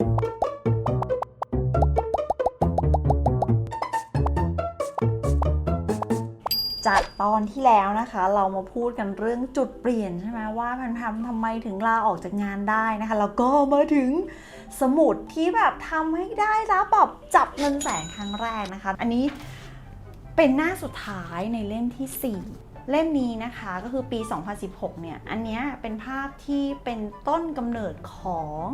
จากตอนที่แล้วนะคะ เรามาพูดกันเรื่องจุดเปลี่ยนใช่ไหมว่าพันทำทำไมถึงลาออกจากงานได้นะคะ แล้วก็มาถึงสมุดที่แบบทำให้ได้รับแบบจับเงินแสนครั้งแรกนะคะ อันนี้เป็นหน้าสุดท้ายในเล่มที่ 4เล่มนี้นะคะก็คือปี 2016 เนี่ย อันเนี้ยเป็นภาพที่เป็นต้นกำเนิดของ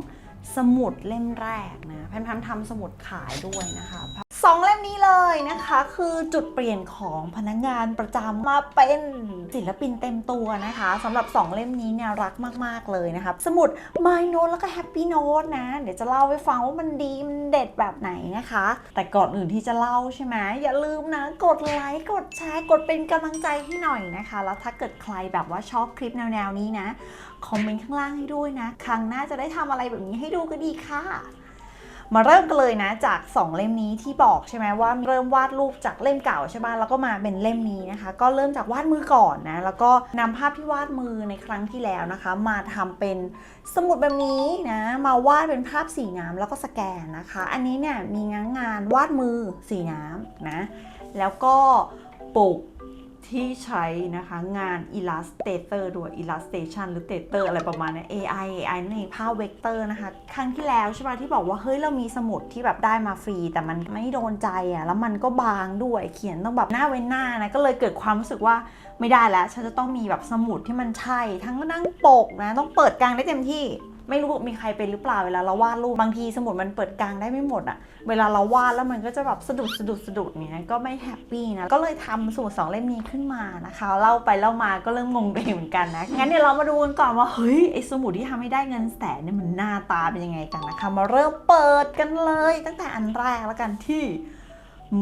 สมุดเล่มแรกนะแพนพันทำสมุดขายด้วยนะคะสองเล่มนี้เลยนะคะ คือจุดเปลี่ยนของพนักงานประจำมาเป็นศิลปินเต็มตัวนะคะสำหรับ 2 เล่มนี้เนี่ยรักมาก ๆ เลยนะคะสมุด My Note แล้วก็ Happy Note นะ เดี๋ยวจะเล่าให้ฟังว่ามันดี มันเด็ดแบบไหนนะคะ แต่ก่อนอื่นที่จะเล่าใช่ไหมอย่าลืมนะ กดไลค์กดแชร์กดเป็นกำลังใจให้หน่อยนะคะ แล้วถ้าเกิดใครแบบว่าชอบคลิปแนว ๆ นี้นะ คอมเมนต์ข้างล่างให้ด้วยนะ ครั้งหน้าจะได้ทำอะไรแบบนี้ให้ดูก็ดีค่ะ มาเริ่มกันเลยนะจาก 2 เล่มนี้ที่บอกใช่ไหมว่าเริ่มวาดรูปจากเล่มเก่าใช่ป่ะแล้วก็มาเป็นเล่มนี้นะคะ ก็เริ่มจากวาดมือก่อนนะแล้วก็นำภาพที่วาดมือในครั้งที่แล้วนะคะ มาทำเป็นสมุดแบบนี้นะมาวาดเป็นภาพสีน้ำแล้วก็สแกนนะคะ อันนี้เนี่ยมีงานงานวาดมือสีน้ำนะแล้วก็ปลูก ที่ใช้นะคะงาน Illustrator ด้วย Illustration หรือ Tator อะไรประมาณนี้ AI AI นั่นเองภาพเวกเตอร์นะคะ ครั้งที่แล้วใช่ป่ะที่บอกว่าเฮ้ยเรามีสมุดที่แบบได้มาฟรี แต่มันไม่โดนใจอะแล้วมันก็บางด้วยเขียนต้องแบบหน้าเว้นหน้านะก็เลยเกิดความรู้สึกว่าไม่ได้แล้วฉันจะต้องมีแบบสมุดที่มันใช่ ทั้งนั่งปกนะต้องเปิดกลางได้เต็มที่ ไม่รู้มีใครเป็นหรือเปล่าเวลาเราวาดรูปบางทีสมุดมันเปิดกลางได้ไม่หมดอะเวลาเราวาดแล้วมันก็จะแบบสะดุดสะดุดสะดุดเนี่ยก็ไม่แฮปปี้นะก็เลยทำสมุดสองเล่มนี้ขึ้นมานะคะเล่าไปเล่ามาก็เริ่มงงไปเหมือนกันนะงั้นเดี๋ยวเรามาดูกันก่อนว่าเฮ้ยไอสมุดที่ทำให้ได้เงินแสนเนี่ยมันหน้าตาเป็นยังไงกันนะคะ มาเริ่มเปิดกันเลย ตั้งแต่อันแรกแล้วกันที่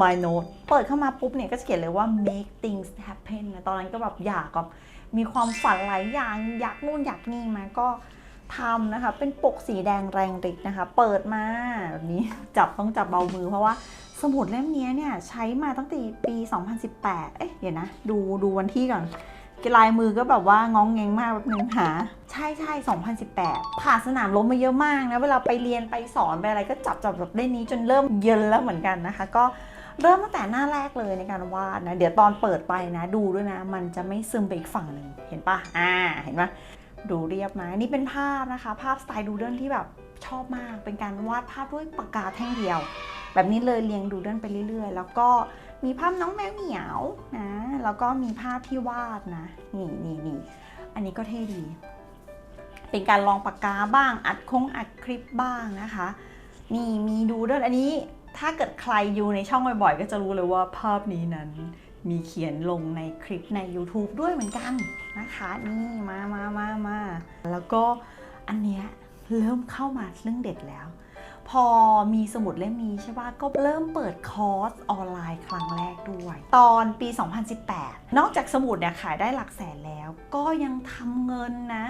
My Note เปิดเข้ามาปุ๊บเนี่ยก็จะเขียนเลยว่า make things happen นะตอนนั้นก็แบบอยากแบบมีความฝันหลายอย่างอยากนู่นอยากนี่มาก็ ทำนะคะ เป็นปกสีแดงแรงฤทธิ์นะคะ เปิดมาแบบนี้จับต้องจับเบามือเพราะว่าสมุดเล่มนี้เนี่ยใช้มาตั้งแต่ปี 2018 เอ๊ะเดี๋ยวนะ ดูดูวันที่ก่อนลายมือก็แบบว่างองแงงมากแบบนึงหา ใช่ใช่2018 ผ่านสนามล้มมาเยอะมากนะ เวลาไปเรียนไปสอนไปอะไรก็จับจับแบบเล่นนี้จนเริ่มเยินแล้วเหมือนกันนะคะ ก็เริ่มตั้งแต่หน้าแรกเลยในการวาดนะ เดี๋ยวตอนเปิดไปนะ ดูด้วยนะ มันจะไม่ซึมไปอีกฝั่งหนึ่งเห็นปะอ่า เห็นปะ ดูเรียบนะนี่เป็นภาพนะคะ ภาพสไตล์ดูเดิลที่แบบชอบมาก เป็นการวาดภาพด้วยปากกาแท่งเดียว แบบนี้เลยเรียงดูเดิลไปเรื่อยๆ แล้วก็มีภาพน้องแมวเหมียวนะ แล้วก็มีภาพที่วาดนะ นี่นี่นี่อันนี้ก็เท่ดี เป็นการลองปากกาบ้าง อัดคงอัดคลิปบ้างนะคะ นี่มีดูเดิลอันนี้ถ้าเกิดใครอยู่ในช่องบ่อยๆ ก็จะรู้เลยว่าภาพนี้นั้น มีเขียนลงในคลิปใน YouTube ด้วยเหมือนกันนะคะนี่มามามามาแล้วก็อันเนี้ยเริ่มเข้ามาเรื่องเด็ดแล้ว พอมีสมุดเล่มนี้ใช่ป่ะก็เริ่มเปิดคอร์สออนไลน์ครั้งแรกด้วย ตอนปี 2018 นอกจากสมุดเนี่ยขายได้หลักแสนแล้ว ก็ยังทำเงินนะ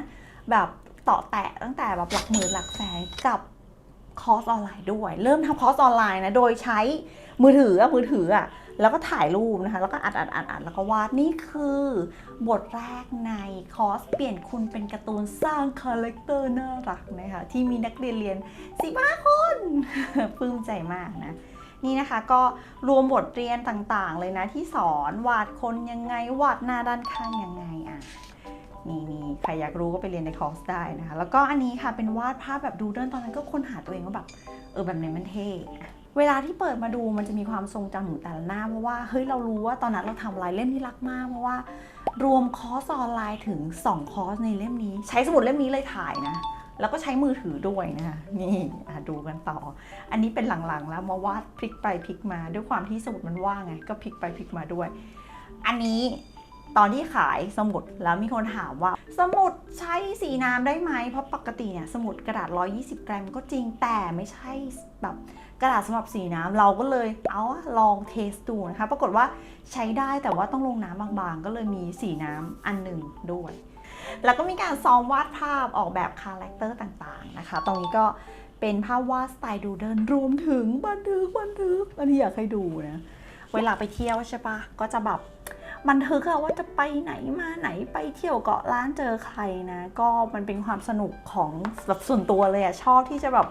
แบบต่อแตะตั้งแต่แบบหลักหมื่นหลักแสนกับคอร์สออนไลน์ด้วย เริ่มทำคอร์สออนไลน์นะ โดยใช้มือถืออะมือถืออะ แล้วก็ถ่ายรูปนะคะ แล้วก็อัดอัดอัดอัดแล้วก็วาดนี่คือบทแรกในคอร์สเปลี่ยนคุณเป็นการ์ตูนสร้างคาแรคเตอร์น่ารักนะคะที่มีนักเรียนเรียนสิบ้าคนปลื้มใจมากนะนี่นะคะก็รวมบทเรียนต่างๆ เลยนะที่สอนวาดคนยังไงวาดหน้าด้านข้างยังไงอะนี่นี่ใครอยากรู้ก็ไปเรียนในคอร์สได้นะคะ แล้วก็อันนี้ค่ะเป็นวาดภาพแบบดูเดินตอนนั้นก็ค้นหาตัวเองว่าแบบเออแบบไหนมันเท่ เวลาที่เปิดมาดูมันจะมีความทรงจำของแต่ละหน้า เพราะว่าเฮ้ยเรารู้ว่าตอนนั้นเราทำอะไรเล่มที่รักมาก เพราะว่ารวมคอร์สออนไลน์ถึง 2 คอร์สในเล่มนี้ ใช้สมุดเล่มนี้เลยถ่ายนะ แล้วก็ใช้มือถือด้วยนะคะนี่ดูกันต่อ อันนี้เป็นหลังๆแล้วมาวาดพลิกไปพลิกมา ด้วยความที่สมุดมันว่างไงก็พลิกไปพลิกมาด้วย อันนี้ ตอนที่ขายสมุดแล้วมีคนถามว่า สมุดใช้สีน้ำได้ไหม เพราะปกติเนี่ยสมุดกระดาษ 120 กรัมก็จริงแต่ไม่ใช่แบบกระดาษสำหรับสีน้ำเราก็เลยเอาลองเทสดูนะคะ ปรากฏว่าใช้ได้แต่ว่าต้องลงน้ำบางๆ ก็เลยมีสีน้ำอันหนึ่งด้วย แล้วก็มีการซ้อมวาดภาพออกแบบคาแรคเตอร์ต่างๆนะคะ ตรงนี้ก็เป็นภาพวาดสไตล์ดูเดินรวมถึงบันทึกบันทึกอันนี้อยากให้ดูนะ เวลาไปเที่ยวใช่ปะก็จะแบบ บันทึกอะว่าจะไปไหนมาไหนไปเที่ยวเกาะล้านเจอใครนะ ก็มันเป็นความสนุกของแบบส่วนตัวเลยอะชอบที่จะแบบ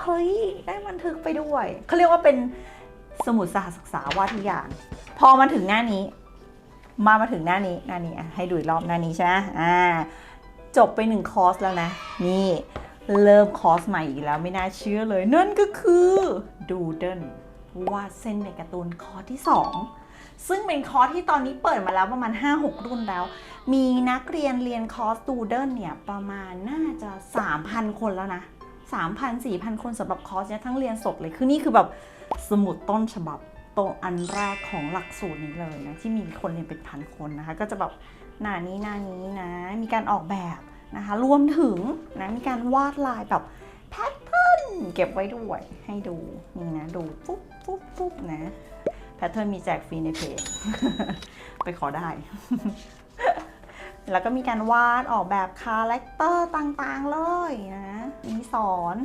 เฮ้ยได้บันทึกไปด้วยเขาเรียกว่าเป็นสมุดสหศึกษาว่าทุกอย่าง พอมาถึงหน้านี้ มามาถึงหน้านี้หน้านี้อะให้ดูอีกรอบหน้านี้ใช่ไหมอ่าจบไปหนึ่งคอร์สแล้วนะ นี่เริ่มคอร์สใหม่อีกแล้วไม่น่าเชื่อเลย นั่นก็คือดูเดิลวาดเส้นในการ์ตูนคอร์สที่ 2 ซึ่งเป็นคอร์สที่ตอนนี้เปิดมาแล้วประมาณ 5-6 รุ่นแล้ว มีนักเรียนเรียนคอร์สดูเดิลเนี่ยประมาณน่าจะ 3,000 คนแล้วนะ 3,000 4,000 คนสำหรับคอร์สเนี่ยทั้งเรียนสดเลยคือนี่คือแบบสมุดต้นฉบับตรงอันแรกของหลักสูตรนี้เลยนะที่มีคนเรียนเป็นพันคนนะคะ ก็จะแบบหน้านี้หน้านี้นะมีการออกแบบนะคะรวมถึงนะมีการวาดลายแบบแพทเทิร์นเก็บไว้ด้วยให้ดูนี่นะดูปุ๊บปุ๊บปุ๊บนะ แพทเทิร์นมีแจกฟรีในเพจ ไปขอได้ แล้วก็มีการวาดออกแบบคาแรคเตอร์ต่างๆเลยนะ มีสอน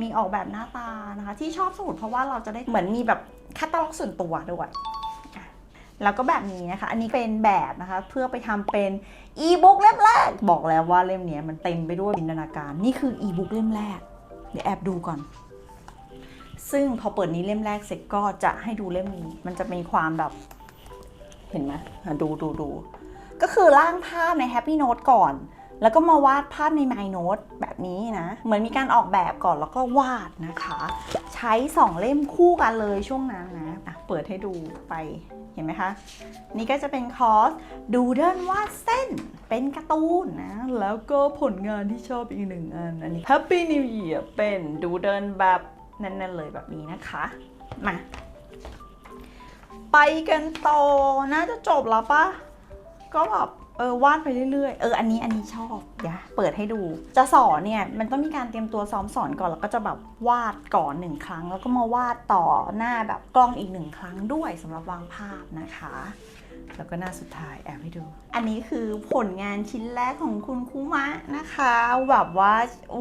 มีออกแบบหน้าตานะคะ ที่ชอบสมุดเพราะว่าเราจะได้เหมือนมีแบบแคตตาล็อกส่วนตัวด้วยแล้วก็แบบนี้นะคะ อันนี้เป็นแบบนะคะ เพื่อไปทำเป็นอีบุ๊กเล่มแรก บอกแล้วว่าเล่มนี้มันเต็มไปด้วยจินตนาการ นี่คืออีบุ๊กเล่มแรก เดี๋ยวแอบดูก่อน ซึ่งพอเปิดนี้เล่มแรกเสร็จก็จะให้ดูเล่มนี้ มันจะมีความแบบ เห็นไหมดูดูดู ก็คือร่างภาพใน Happy Note ก่อน แล้วก็มาวาดภาพใน My Note แบบนี้นะ เหมือนมีการออกแบบก่อนแล้วก็วาดนะคะ ใช้ 2 เล่มคู่กันเลยช่วงนั้นนะะเปิดให้ดูไปเห็นไหมคะ นี่ก็จะเป็นคอร์สดูเดินวาดเส้นเป็นการ์ตูนนะ แล้วก็ผลงานที่ชอบอีกหนึ่งอันอันนี้ Happy New Year เป็นดูเดินแบบ นั่นๆเลยแบบนี้นะคะมาไปกันต่อน่าจะจบแล้วปะก็แบบเออวาดไปเรื่อยๆ เอออันนี้อันนี้ชอบเดี๋ยวเปิดให้ดู จะสอนเนี่ยมันต้องมีการเตรียมตัวซ้อมสอนก่อนแล้วก็จะแบบวาดก่อนหนึ่งครั้ง แล้วก็มาวาดต่อหน้าแบบกล้องอีกหนึ่งครั้งด้วยสำหรับวางภาพนะคะ แล้วก็หน้าสุดท้ายแอบให้ดู อันนี้คือผลงานชิ้นแรกของคุณคุมะนะคะ แบบว่า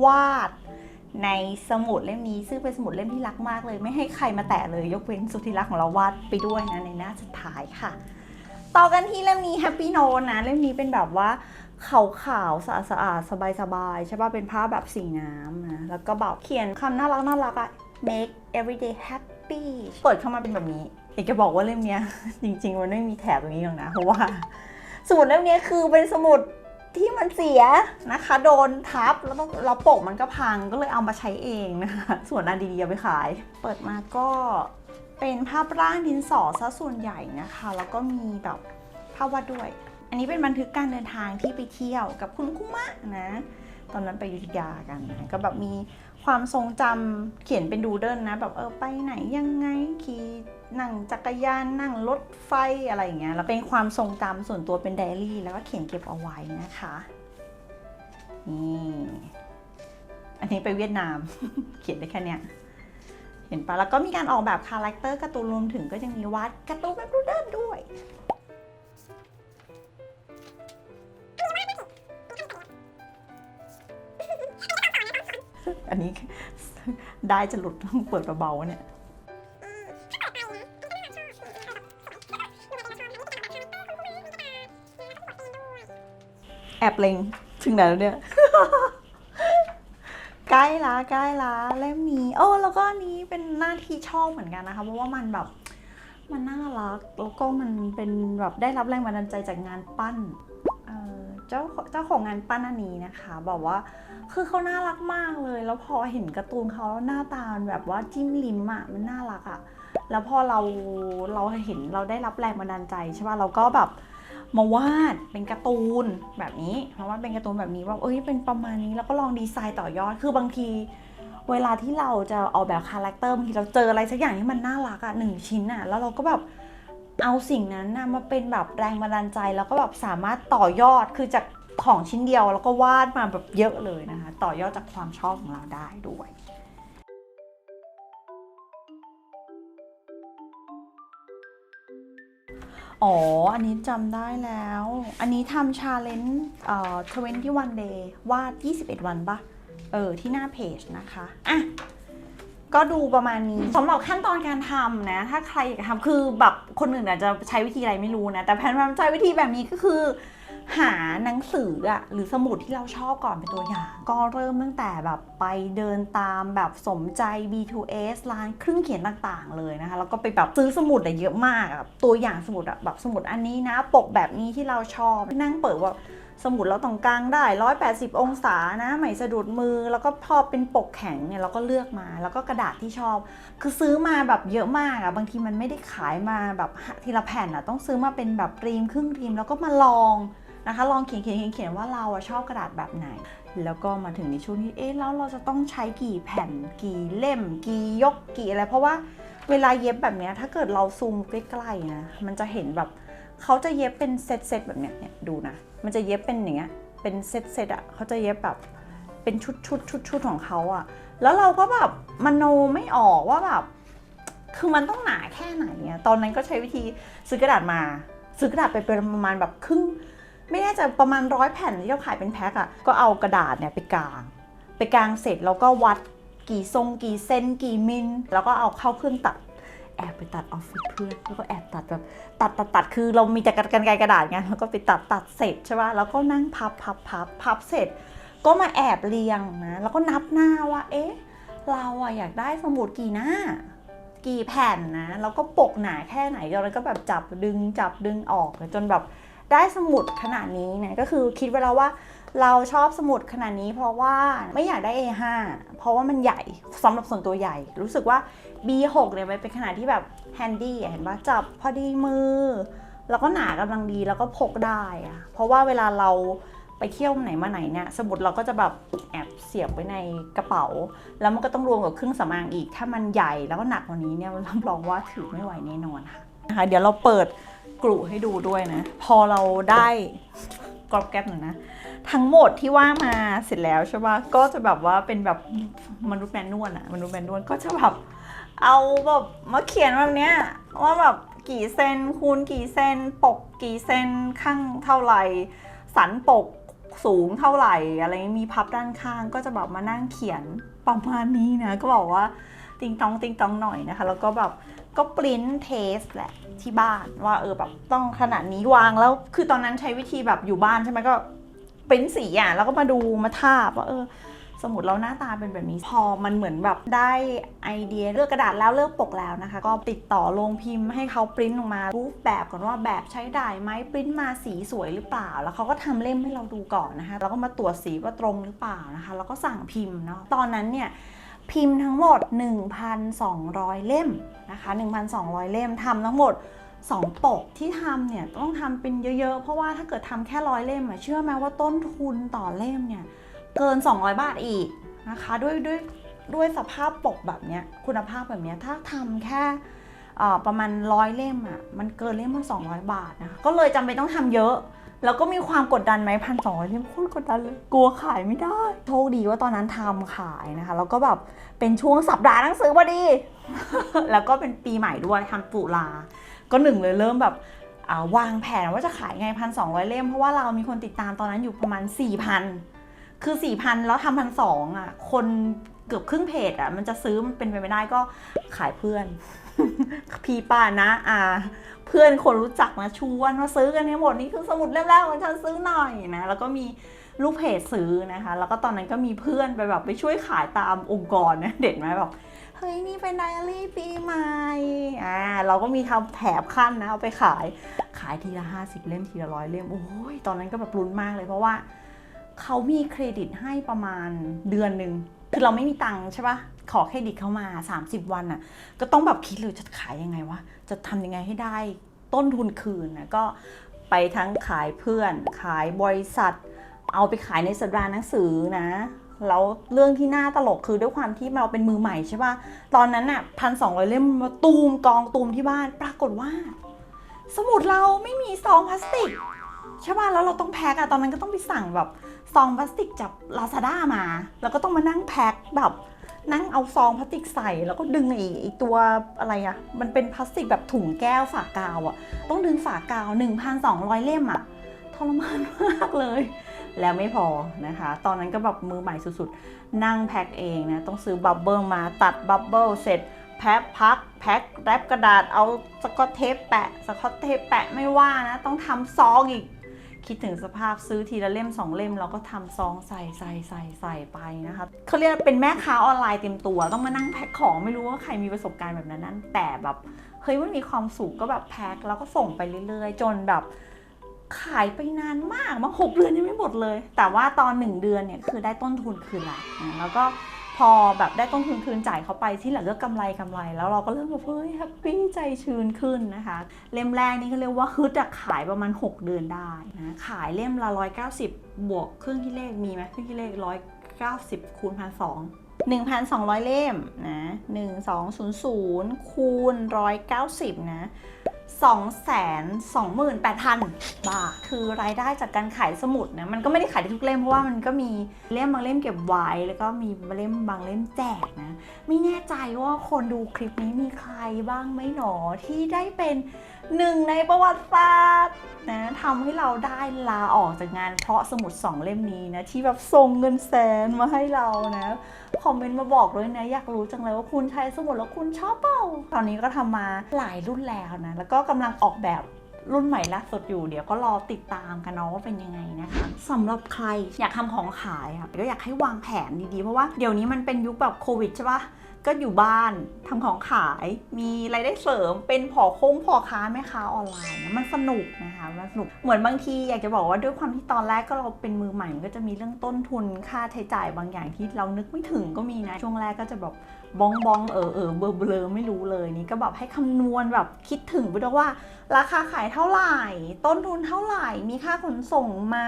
วาด ในสมุดเล่มนี้ ซึ่งเป็นสมุดเล่มที่รักมากเลย ไม่ให้ใครมาแตะเลย ยกเว้นสุดที่รักของเราวาดไปด้วยนะในหน้าสุดท้ายค่ะ ต่อกันที่เล่มนี้ Happy n o นะเล่มนี้เป็นแบบว่าขาวขาวๆสะอาดสะอาดสบายสบายๆใช่ป่ะเป็นภาพแบบสีน้ำนะแล้วก็แบบเขียนคำน่ารักน่ารักอะ make everyday happy เปิดเข้ามาเป็นแบบนี้อยากจะบอกว่าเล่มนี้จริง ๆ มันไม่มีแถบตรงนี้หรอกนะเพราะว่าสมุดเล่มนี้คือเป็นสมุด ที่มันเสียนะคะ โดนทับแล้วต้องเราปกมันก็พังก็เลยเอามาใช้เองนะคะ ส่วนอันดีๆเอาไปขาย เปิดมาก็เป็นภาพร่างดินสอซะส่วนใหญ่นะคะ แล้วก็มีแบบภาพวาดด้วย อันนี้เป็นบันทึกการเดินทางที่ไปเที่ยวกับคุณคุมะนะ ตอนนั้นไปยุธยากันนะก็แบบมีความทรงจำเขียนเป็นดูเดิลนะ แบบเออไปไหนยังไงขี่ นั่งจักรยานนั่งรถไฟอะไรอย่างเงี้ยแล้วเป็นความทรงจำส่วนตัวเป็นไดอารี่ แล้วก็เขียนเก็บเอาไว้นะคะนี่อันนี้ไปเวียดนาม เขียนได้แค่เนี้ยเห็นปะแล้วก็มีการออกแบบคาแรคเตอร์การ์ตูนรวมถึงก็ยังมีวาดการ์ตูนแบบรูเดิลด้วยอันนี้ได้จะหลุดต้องเปิดเบาๆเนี่ย แอบเลงถึงไหนแล้วเนี่ยใกล้ละใกล้ละเล่มนี้โอ้แล้วก็อันนี้เป็นหน้าที่ชอบเหมือนกันนะคะ เพราะว่ามันแบบมันน่ารักแล้วก็มันเป็นแบบได้รับแรงบันดาลใจจากงานปั้นเจ้าเจ้าของงานปั้นอันนี้นะคะบอกว่าคือเขาน่ารักมากเลย แล้วพอเห็นการ์ตูนเขาแล้วหน้าตาแบบว่าจิ้มลิ้มอะมันน่ารักอะแล้วพอเราเราเห็นเราได้รับแรงบันดาลใจใช่ป่ะเราก็แบบ มาวาดเป็นการ์ตูนแบบนี้มาวาดเป็นการ์ตูนแบบนี้ว่าเอ้ยเป็นประมาณนี้แล้วก็ลองดีไซน์ต่อยอดคือบางที เวลาที่เราจะออกแบบคาแรคเตอร์บางทีเราเจออะไรสักอย่างที่มันน่ารักอะหนึ่งชิ้นอะแล้วเราก็แบบเอาสิ่งนั้นนะมาเป็นแบบแรงบันดาลใจ แล้วก็แบบสามารถต่อยอดคือจากของชิ้นเดียวแล้วก็วาดมาแบบเยอะเลยนะคะ ต่อยอดจากความชอบของเราได้ด้วย อ๋อ อันนี้จำได้แล้ว อันนี้ทำชาเลนจ์เอ่อ21 day วาด 21 วันปะเออ ที่หน้าเพจนะคะ อะ ก็ดูประมาณนี้สำหรับขั้นตอนการทำนะ ถ้าใครอยากทำคือแบบคนอื่นอาจจะใช้วิธีอะไรไม่รู้นะ แต่แพนว่าใช้วิธีแบบนี้ก็คือ หาหนังสืออะหรือสมุดที่เราชอบก่อนเป็นตัวอย่าง ก็เริ่มตั้งแต่แบบไปเดินตามแบบสมใจ B2S ร้านเครื่องเขียนต่างๆ เลยนะคะ แล้วก็ไปแบบซื้อสมุดอะเยอะมากอะตัวอย่างสมุดอะแบบสมุดอันนี้นะ ปกแบบนี้ที่เราชอบ นั่งเปิดว่าสมุดเราตรงกลางได้ 180 องศานะไม่สะดุดมือ แล้วก็พอเป็นปกแข็งเนี่ยเราก็เลือกมา แล้วก็กระดาษที่ชอบ คือซื้อมาแบบเยอะมากอะบางทีมันไม่ได้ขายมาแบบทีละแผ่นอะต้องซื้อมาเป็นแบบรีมครึ่งรีมแล้วก็มาลอง นะคะ ลองเขียนเขียนเขียนเขียนว่าเราอะชอบกระดาษแบบไหน แล้วก็มาถึงในช่วงที่เอ๊ะแล้วเราจะต้องใช้กี่แผ่นกี่เล่ม กี่ยกกี่อะไรเพราะว่าเวลาเย็บแบบนี้ถ้าเกิดเราซูมใกล้ๆนะมันจะเห็นแบบเขาจะเย็บเป็นเซตเซตๆแบบเนี้ยเนี่ยดูนะ มันจะเย็บเป็นอย่างเงี้ยเป็นเซตเซตๆอะเขาจะเย็บแบบเป็นชุดชุดชุดชุดของเขาอะ แล้วเราก็แบบมโนไม่ออกว่าแบบคือมันต้องหนาแค่ไหนเนี่ยตอนนั้นก็ใช้วิธีซื้อกระดาษมา ซื้อกระดาษไปเป็นประมาณแบบครึ่ง ไม่แน่ใจประมาณร้อยแผ่นที่เราขายเป็นแพ็คอะก็เอากระดาษเนี่ยไปกางไปกางเสร็จแล้วก็วัดกี่ทรงกี่เซนกี่มิลแล้วก็เอาเข้าเครื่องตัดแอบไปตัดออฟฟิศเพื่อนแล้วก็แอบตัดแบบตัดตัดตัดคือเรามีแต่กันไกรกระดาษไงแล้วก็ไปตัดตัดเสร็จใช่ป่ะแล้วก็นั่งพับพับพับพับเสร็จ ก็มาแอบเรียงนะแล้วก็นับหน้าว่าเอ๊ะเราอะอยากได้สมุดกี่หน้า กี่แผ่นนะแล้วก็ปกหนาแค่ไหนเราก็แบบจับดึงจับดึงออกจนแบบ ได้สมุดขนาดนี้เนี่ยก็คือคิดไว้แล้วว่าเราชอบสมุดขนาดนี้เพราะว่าไม่อยากได้ A5 เพราะว่ามันใหญ่สำหรับส่วนตัวใหญ่ รู้สึกว่า B6 เนี่ยมันเป็นขนาดที่แบบแฮนดี้เห็นปะจับพอดีมือ แล้วก็หนากำลังดีแล้วก็พกได้อะเพราะว่าเวลาเราไปเที่ยวไหนมาไหนเนี่ยสมุดเราก็จะแบบแอบเสียบไว้ในกระเป๋า แล้วมันก็ต้องรวมกับเครื่องสำอางอีก ถ้ามันใหญ่แล้วก็หนักกว่านี้เนี่ยรับรองว่าถือไม่ไหวแน่นอนค่ะ นะคะเดี๋ยวเราเปิดกลุ่ให้ดูด้วยนะ พอเราได้กรอบแก๊บหน่อยนะ ทั้งหมดที่ว่ามาเสร็จแล้วใช่ปะก็จะแบบว่าเป็นแบบมนุษย์แมนนวลอะมนุษย์แมนนวลก็จะแบบเอาแบบมาเขียนแบบเนี้ยว่าแบบกี่เซนคูณกี่เซนปกกี่เซนข้างเท่าไหร่ สันปกสูงเท่าไหร่ อะไรมีพับด้านข้างก็จะแบบมานั่งเขียนประมาณนี้นะ ก็บอกว่าติงตองติงตองหน่อยนะคะ แล้วก็แบบ ก็ปริ้นเทสแหละที่บ้านว่าเออแบบต้องขนาดนี้วางแล้ว คือตอนนั้นใช้วิธีแบบอยู่บ้านใช่ไหมก็ปริ้นสีอะแล้วก็มาดูมาทาบว่าเออ สมุดเราหน้าตาเป็นแบบนี้พอมันเหมือนแบบได้ไอเดียเลือกกระดาษแล้วเลือกปกแล้วนะคะ ก็ติดต่อโรงพิมพ์ให้เขาปริ้นออกมารูปแบบก่อนว่าแบบใช้ได้ไหมปริ้นมาสีสวยหรือเปล่า แล้วเขาก็ทำเล่มให้เราดูก่อนนะคะ แล้วก็มาตรวจสีว่าตรงหรือเปล่านะคะ แล้วก็สั่งพิมพ์เนาะตอนนั้นเนี่ย พิมพ์ทั้งหมด 1,200 เล่มนะคะ 1,200 เล่มทำทั้งหมด 2 ปกที่ทำเนี่ยต้องทำเป็นเยอะๆ เพราะว่าถ้าเกิดทำแค่ร้อยเล่มอะเชื่อไหมว่าต้นทุนต่อเล่มเนี่ยเกิน 200 บาทอีกนะคะ ด้วยด้วยด้วยสภาพปกแบบเนี้ยคุณภาพแบบเนี้ยถ้าทำแค่ประมาณร้อยเล่มอะมันเกินเล่มละ200 บาทนะคะก็เลยจำเป็นต้องทำเยอะ แล้วก็มีความกดดันไหมพันสองเล่มโคตรกดดันเลยกลัวขายไม่ได้ โชคดีว่าตอนนั้นทำขายนะคะแล้วก็แบบเป็นช่วงสัปดาห์หนังสือพอดี แล้วก็เป็นปีใหม่ด้วยทำตุลา ก็หนึ่งเลยเริ่มแบบาวางแผนว่าจะขายไงพันสองเล่ม เพราะว่าเรามีคนติดตามตอนนั้นอยู่ประมาณ4,000คือ4,000แล้วทำพันสองอะคน กือบครึ่งเพจอะมันจะซื้อมันเป็นไปไม่ได้ก็ขายเพื่อน พี่ป้านะอาเพื่อนคนรู้จักนะชวนมาซื้อกันให้หมดนี่คือสมุดเล่มแรกของฉันซื้อหน่อยนะแล้วก็มีลูกเพจซื้อนะคะ แล้วก็ตอนนั้นก็มีเพื่อนไปแบบไปช่วยขายตามองค์กรนะเด็ดไหมแบบเฮ้ยนี่เป็นไดอารี่ปีใหม่อ่าเราก็มีทำแถบขั้นนะเอาไปขายขายทีละ50เล่มทีละร้อยเล่มโอ้ยตอนนั้นก็แบบลุ้นมากเลยเพราะว่าเขามีเครดิตให้ประมาณเดือนหนึ่ง คือเราไม่มีตังค์ใช่ปะขอเครดิตเข้ามา 30 วันน่ะ ก็ต้องแบบคิดเลยจะขายยังไงวะ จะทำยังไงให้ได้ ต้นทุนคืนนะก็ไปทั้งขายเพื่อน ขายบริษัท เอาไปขายในสัปดาห์หนังสือนะแล้วเรื่องที่น่าตลกคือด้วยความที่เราเป็นมือใหม่ใช่ปะตอนนั้นน่ะพันสองร้อยเล่มมาตูมกองตูมที่บ้าน ปรากฏว่า สมุดเราไม่มีซองพลาสติก ใช่ป่ะแล้วเราต้องแพ็คอะตอนนั้นก็ต้องไปสั่งแบบซองพลาสติกจากลาซาด้ามา แล้วก็ต้องมานั่งแพ็คแบบนั่งเอาซองพลาสติกใส่แล้วก็ดึงไอ้ไอ้ตัวอะไรอะมันเป็นพลาสติกแบบถุงแก้วฝากาวอะต้องดึงฝากาว 1,200 เล่มอะทรมานมากเลย แล้วไม่พอนะคะ ตอนนั้นก็แบบมือใหม่สุดๆ นั่งแพ็คเองนะ ต้องซื้อบับเบิลมาตัดบับเบิลเสร็จแพ็คพักแพ็คแรปกระดาษเอาสกอตเทปแปะสกอตเทปแปะไม่ว่านะ ต้องทำซองอีก คิดถึงสภาพซื้อทีละเล่มสองเล่มเราก็ทำซองใส่ใส่ใส่ใส่ไปนะคะเขาเรียกเป็นแม่ค้าออนไลน์เต็มตัว ต้องมานั่งแพ็คของไม่รู้ว่าใครมีประสบการณ์แบบนั้นนั้นแต่แบบเฮ้ยมันมีความสุขก็แบบแพ็คแล้วก็ส่งไปเรื่อยๆ จนแบบขายไปนานมากมาหกเดือนยังไม่หมดเลย แต่ว่าตอนหนึ่งเดือนเนี่ยคือได้ต้นทุนคืนละแล้วก็ พอแบบได้ต้นทุนคืนจ่ายเขาไปที่เหลือก็กำไรกำไร แล้วเราก็เริ่มแบบเฮ้ยแฮปปี้ใจชื้นขึ้นนะคะ เล่มแรกนี่เขาเรียกว่าฮึดอะขายประมาณ 6 เดือนได้นะขายเล่มละ 190 บวกเครื่องคิดเลขมีไหมเครื่องคิดเลข 190คูณพันสอง1,200 เล่มนะ 1200 คูณ 190 นะ 228,000 บาท คือรายได้จากการขายสมุดนะมันก็ไม่ได้ขายได้ทุกเล่มเพราะว่ามันก็มีเล่มบางเล่มเก็บไว้ แล้วก็มีเล่มบางเล่มแจกนะ ไม่แน่ใจว่าคนดูคลิปนี้มีใครบ้างไหมหนอที่ได้เป็น หนึ่งในประวัติศาสตร์นะทำให้เราได้ลาออกจากงานเพราะสมุดสองเล่มนี้นะ ที่แบบส่งเงินแสนมาให้เรานะ คอมเมนต์มาบอกเลยนะ อยากรู้จังเลยว่าคุณใช้สมุดแล้วคุณชอบเปล่า ตอนนี้ก็ทำมาหลายรุ่นแล้วนะ แล้วก็กำลังออกแบบรุ่นใหม่ล่าสุดอยู่เดี๋ยวก็รอติดตามกันเนาะว่าเป็นยังไงนะคะสำหรับใครอยากทำของขายค่ะก็อยากให้วางแผนดีๆ เพราะว่าเดี๋ยวนี้มันเป็นยุคแบบโควิดใช่ปะ ก็อยู่บ้านทำของขายมีรายได้เสริมเป็นผอโค้งผอค้าแม่ค้าออนไลน์นะมันสนุกนะคะมันสนุกเหมือนบางทีอยากจะบอกว่าด้วยความที่ตอนแรกก็เราเป็นมือใหม่มันก็จะมีเรื่องต้นทุนค่าใช้จ่ายบางอย่างที่เรานึกไม่ถึงก็มีนะช่วงแรกก็จะแบบ บ้องบ้องเออเออเบลอเบลไม่รู้เลยนี่ก็แบบให้คำนวณแบบคิดถึงไปด้วยว่า ราคาขายเท่าไหร่ ต้นทุนเท่าไหร่ มีค่าขนส่งไหม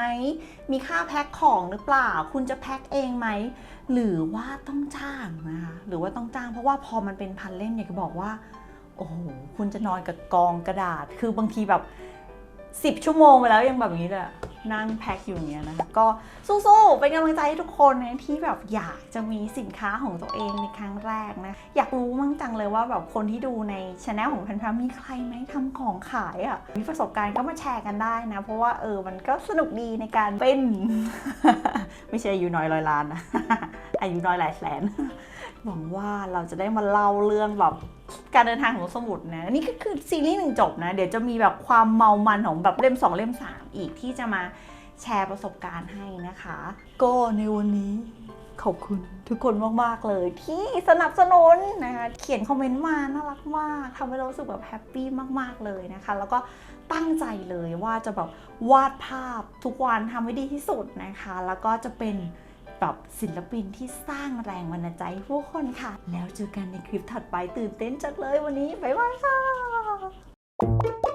มีค่าแพ็คของหรือเปล่า คุณจะแพ็คเองไหมหรือว่าต้องจ้างนะคะหรือว่าต้องจ้างเพราะว่าพอมันเป็นพันเล่มอยกจะบอกว่าโอ้โหคุณจะนอนกับกองกระดาษคือบางทีแบบ 10 ชั่วโมงไปแล้วยังแบบนี้เลย นั่งแพ็คอยู่เงี้ยนะคะก็สู้ๆเป็นกำลังใจให้ทุกคนนะที่แบบอยากจะมีสินค้าของตัวเองในครั้งแรกนะอยากรู้มั่งจังเลยว่าแบบคนที่ดูในช anel ของพันพรมีใครไหมทำของขายอะ่ะมีประสบการณ์ก็มาแชร์กันได้นะ เพราะว่าเออมันก็สนุกดีในการเป็น ไม่ใช่อายุน้อยร้อยล้านนะอายุน้อยหลายแสน หวังว่าเราจะได้มาเล่าเรื่องแบบการเดินทางของสมุดนะ นี่ก็คือซีรีส์หนึ่งจบนะ เดี๋ยวจะมีแบบความเมามันของแบบเล่ม 2 เล่ม 3 อีกที่จะมาแชร์ประสบการณ์ให้นะคะ ก็ในวันนี้ขอบคุณทุกคนมาก ๆ เลยที่สนับสนุนนะคะ เขียนคอมเมนต์มาน่ารักมากทำให้เรารู้สึกแบบแฮปปี้มาก ๆ เลยนะคะ แล้วก็ตั้งใจเลยว่าจะแบบวาดภาพทุกวันทำให้ดีที่สุดนะคะ แล้วก็จะเป็น ปรับศิลปินที่สร้างแรงบันดาลใจผู้คนค่ะ แล้วเจอกันในคลิปถัดไปตื่นเต้นจังเลยวันนี้ บ๊ายบายค่ะ